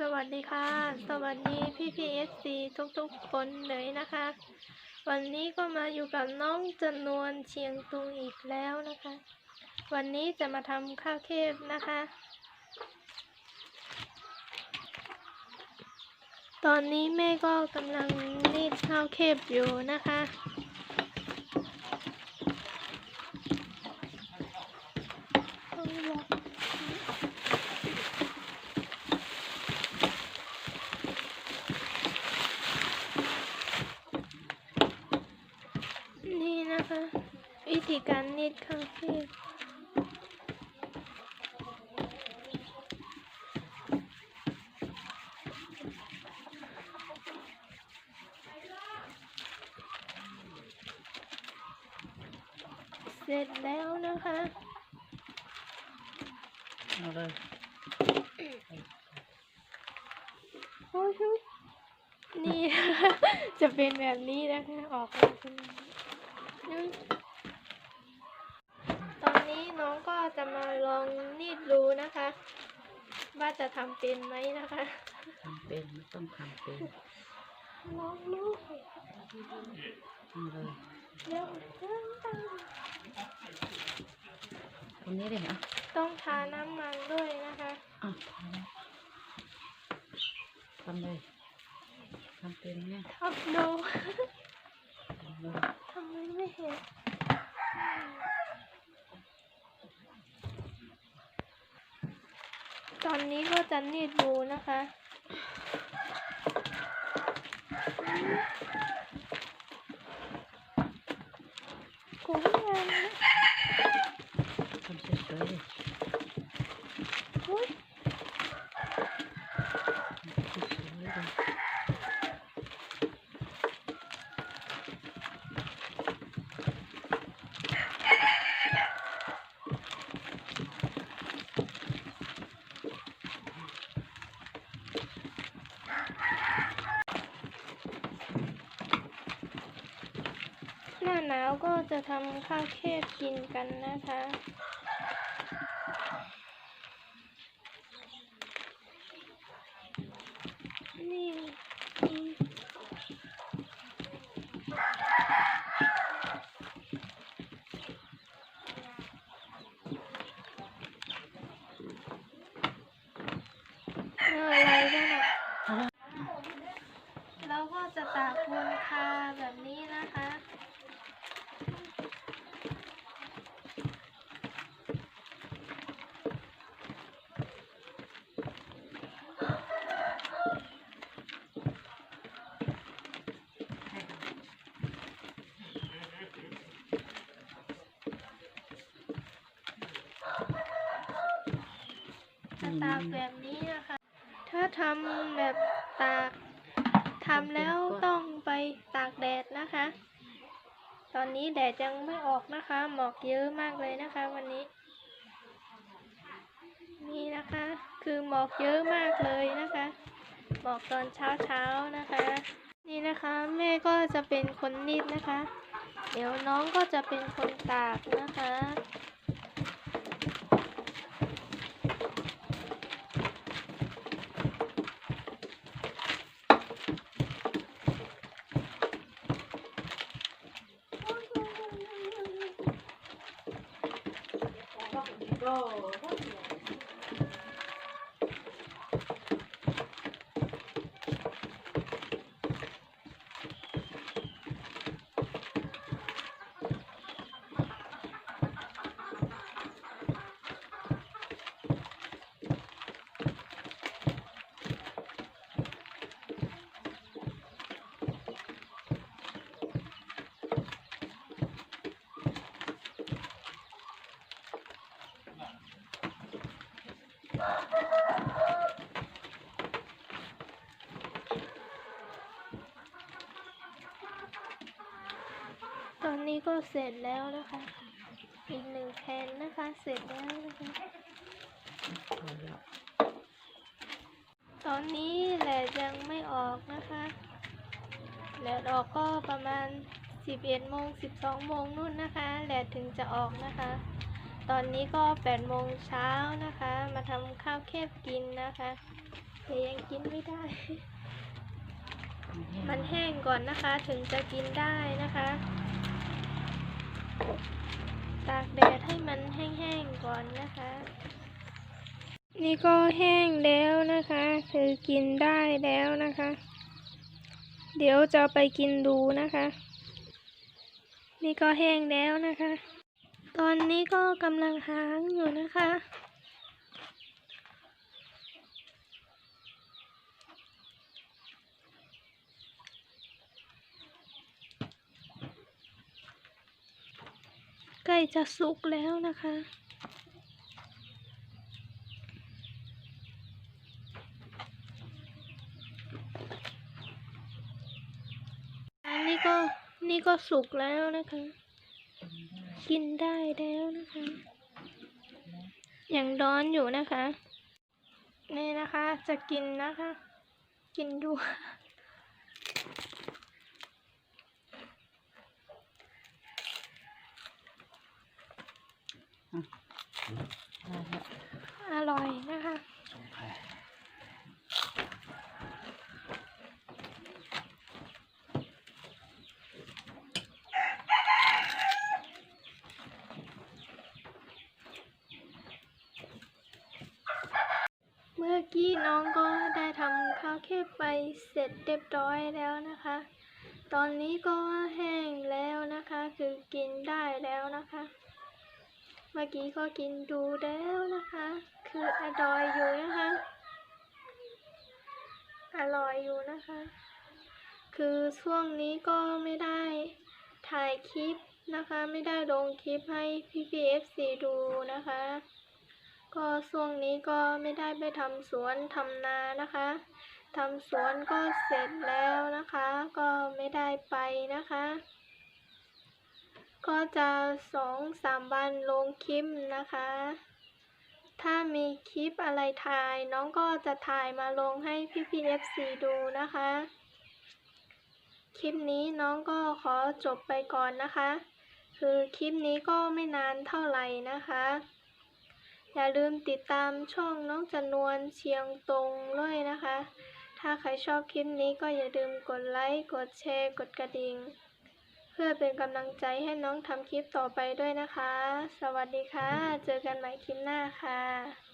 สวัสดีค่ะ สวัสดีพี่พีเอสซีทุกๆคนเลยนะคะ วันนี้ก็มาอยู่กับน้องจำนวนเชียงตุงอีกแล้วนะคะ วันนี้จะมาทำข้าวเค็มนะคะ ตอนนี้แม่ก็กำลังรีดข้าวเค็มอยู่นะคะ นี่นะคะ วิ ธีการรีดข้าวเค็มเสร็จแล้วนะคะเอาเลยโอ้ยนี่นะคะจะเป็นแบบนี้นะคะ ออกมาเป็นแบบ นี้อืมตอนนี้น้องก็จะมาลองนีดดูนะคะ ว่าจะทำเป็นไหมนะคะทำเป็นไม่ต้องทำเป็นลองลูกเอาเลยเร็วเร็วจังตรงนี้เลยอะต้องทาน้ำมันด้วยนะคะอะทำเลยทำเป็นเนี่ยทับดูทำเลยทำไมไม่เห็น ตอนนี้ก็จะนีดดูนะคะกูไม่งานทำสวยๆเลย อุ๊ย สวยๆเลย หน้าวก็จะทำข้าวเค็มกินกันนะคะ นี่อืม เอาอะไรบ้างอะ เอาละ เราก็จะตากบนคาแบบนี้นะคะ จะ ตากแบบนี้นะคะ ถ้าทำแบบตากทำแล้วต้องไปตากแดดนะคะ ตอนนี้แดดยังไม่ออกนะคะ หมอกเยอะมากเลยนะคะ วันนี้ นี่นะคะ คือหมอกเยอะมากเลยนะคะหมอกตอนเช้าเช้านะคะ นี่นะคะแม่ก็จะเป็นคนนิดนะคะ เดี๋ยวน้องก็จะเป็นคนตากนะคะ ตอ นนี้ก็เสร็จแล้วนะคะ อีกหนึ่งแผ่นนะคะ เสร็จแล้วนะคะเอาละตอนนี้แหลดยังไม่ออกนะคะแหลดออกก็ประมาณ 11โมง12โมงนู่นนะคะแหลดถึงจะออกนะคะ ตอนนี้ก็8โมงเช้านะคะ มาทำข้าวเค็มกินนะคะแต่ยังกินไม่ได้ มัมันนแห้งแห้งก่อนนะคะถึงจะกินได้นะคะ ตากแดดให้มันแห้งๆก่อนนะคะ นี่ก็แห้งแล้วนะคะ คือกินได้แล้วนะคะ เดี๋ยวจะไปกินดูนะคะ นี่ก็แห้งแล้วนะคะ ตอนนี้ก็กำลังหางอยู่นะคะ ใกล้จะสุกแล้วนะคะ อันนี้ก็นี่ก็สุกแล้วนะคะ กินได้แล้วนะคะ ยังร้อนอยู่นะคะ นี่นะคะจะกินนะคะ กินดูได้แล้ว อ ร่อยนะคะเมื่อกี้น้องก็ได้ทำข้าวเค้กไปเสร็จเรียบร้อยแล้วนะคะ ตอนนี้ก็แห้งแล้วนะคะ คือกินได้แล้วนะคะ เมื่อกี้ก็กินดูแล้วนะคะ คืออร่อยอยู่นะคะ อร่อยอยู่นะคะ คือช่วงนี้ก็ไม่ได้ถ่ายคลิปนะคะ ไม่ได้ลงคลิปให้พี่พีเอฟซีดูนะคะ ก็ช่วงนี้ก็ไม่ได้ไปทำสวนทำนานะคะทำสวนก็เสร็จแล้วนะคะ ก็ไม่ได้ไปนะคะ ก็จะสองสามวันลงคลิปนะคะ ถ้ามีคลิปอะไรถ่าย น้องก็จะถ่ายมาลงให้พี่พีเอฟซีดูนะคะ คลิปนี้น้องก็ขอจบไปก่อนนะคะ คือคลิปนี้ก็ไม่นานเท่าไหร่นะคะ อย่าลืมติดตามช่องน้องจำนวนเชียงตรงด้วยนะคะ ถ้าใครชอบคลิปนี้ก็อย่าลืมกดไลค์ กดแชร์ กดกระดิ่ง พื่อเป็นกำลังใจให้น้องทำคลิปต่อไปด้วยนะคะ สวัสดีค่ะ เจอกันใหม่คลิปหน้าค่ะ